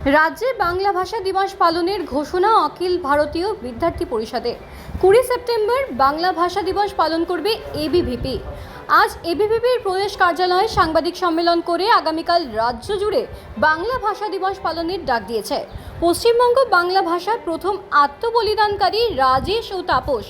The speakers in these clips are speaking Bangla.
রাজ্যে বাংলা ভাষা দিবস পালনের ঘোষণা অখিল ভারতীয় বিদ্যার্থী পরিষদে কুড়ি সেপ্টেম্বর বাংলা ভাষা দিবস পালন করবে এবিভিপি আজ এবিভিপির প্রদেশ কার্যালয়ে সাংবাদিক সম্মেলন করে আগামীকাল রাজ্য জুড়ে বাংলা ভাষা দিবস পালনের ডাক দিয়েছে। পশ্চিমবঙ্গ বাংলা ভাষার প্রথম আত্মবলিদানকারী রাজেশ ও তাপস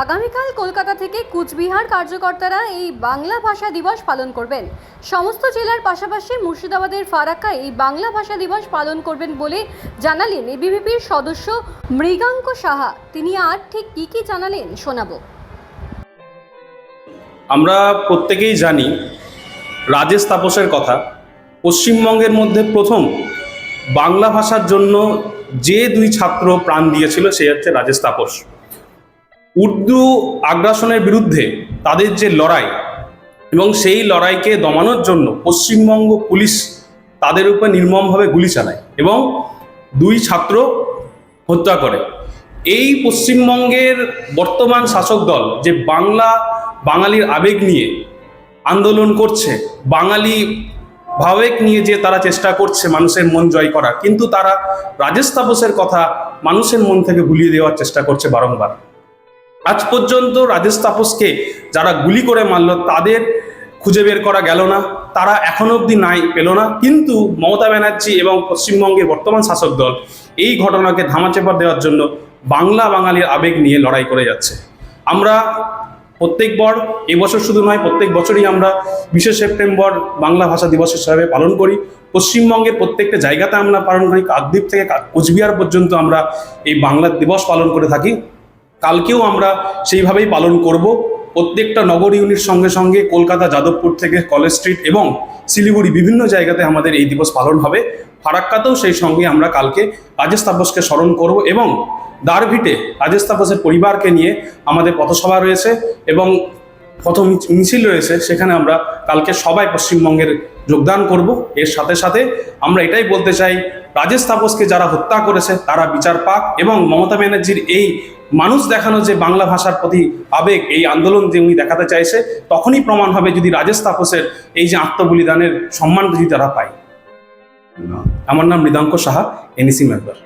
আগামীকাল কলকাতা থেকে কুচবিহার কার্যকর্তারা এই বাংলা ভাষা দিবস পালন করবেন। সমস্ত জেলার পাশাপাশি মুর্শিদাবাদের ফারাক্কায় এই বাংলা ভাষা দিবস পালন করবেন বলে জানালেন এবিভিপির সদস্য মৃগাঙ্ক সাহা। তিনি আর ঠিক কী কী জানালেন শোনাবো। আমরা প্রত্যেকেই জানি রাজেশ তাপসের কথা। পশ্চিমবঙ্গের মধ্যে প্রথম বাংলা ভাষার জন্য যে দুই ছাত্র প্রাণ দিয়েছিল সে হচ্ছে রাজেশ তাপস। উর্দু আগ্রাসনের বিরুদ্ধে তাদের যে লড়াই এবং সেই লড়াইকে দমানোর জন্য পশ্চিমবঙ্গ পুলিশ তাদের উপর নির্মমভাবে গুলি চালায় এবং দুই ছাত্র হত্যা করে। এই পশ্চিমবঙ্গের বর্তমান শাসক দল যে বাংলা, বাঙালির আবেগ নিয়ে আন্দোলন করছে, বাঙালি ভাবেক নিয়ে যে তারা চেষ্টা করছে মানুষের মন জয় করা কিন্তু তারা রাজেশ তাপসের কথা মানুষের মন থেকে ভুলিয়ে দেওয়ার চেষ্টা করছে বারংবার। আজ পর্যন্ত রাজেশ তাপসকে যারা গুলি করে মারল, তাদের খুঁজে বের করা গেল না। তারা এখনও অবধি নাই, পেল না। কিন্তু মমতা ব্যানার্জি এবং পশ্চিমবঙ্গের বর্তমান শাসক দল এই ঘটনাকে ধামাচেপা দেওয়ার জন্য বাংলা বাঙালির আবেগ নিয়ে লড়াই করে যাচ্ছে। আমরা প্রত্যেকবার, এবছর শুধু নয়, প্রত্যেক বছরই আমরা বিশে সেপ্টেম্বর বাংলা ভাষা দিবস হিসাবে পালন করি। পশ্চিমবঙ্গের প্রত্যেকটা জায়গাতে আমরা পালন করি। কাকদ্বীপ থেকে কোচবিহার পর্যন্ত আমরা এই বাংলা দিবস পালন করে থাকি। কালকেও আমরা সেইভাবেই পালন করব। প্রত্যেকটা নগর ইউনিট সঙ্গে সঙ্গে কলকাতা, যাদবপুর থেকে কলেজ স্ট্রিট এবং শিলিগুড়ি বিভিন্ন জায়গাতে আমাদের এই দিবস পালন হবে। ফারাক্কাতেও সেই সঙ্গে আমরা কালকে রাজেশ তাপসকে স্মরণ করব এবং দারভিটে রাজেশ তাপসের পরিবারকে নিয়ে আমাদের পথসভা রয়েছে এবং পথ মিছিল রয়েছে, সেখানে আমরা কালকে সবাই পশ্চিমবঙ্গের যোগদান করব। এর সাথে সাথে আমরা এটাই বলতে চাই, রাজেশ তাপসকে যারা হত্যা করেছে তারা বিচার পাক এবং মমতা ব্যানার্জির এই মানুষ দেখানো যে বাংলা ভাষার প্রতি আবেগ এই আন্দোলন যে উনি দেখাতে চাইছে তখনই প্রমাণ হবে যদি রাজেশ তাপসের এই যে আত্মবলিদানের সম্মান যদি তারা পায়। আমার নাম মৃদাঙ্ক সাহা এনইসি মেম্বার।